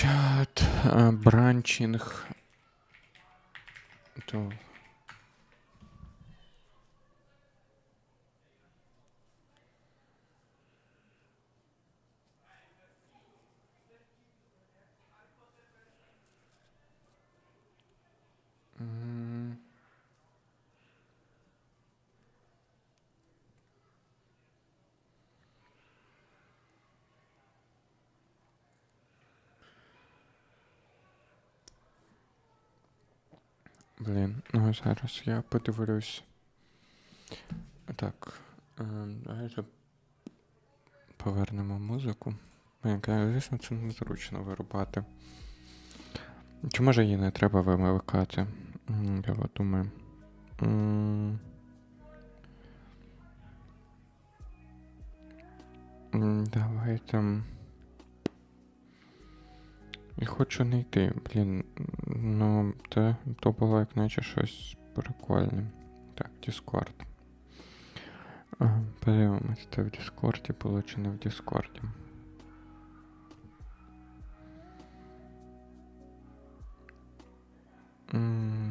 Чат, бранчинг. То. Блін, ну зараз я подивлюсь. Так. е, Давайте повернемо музику. Звісно, це незручно вирубати. Чи може її не треба вимикати? Я думаю. Давайте. І хочу не йти. Блін, ну, те, то було як наче щось прикольне. Так. Ага, Подивимось, це в Discord було чи не в Discord.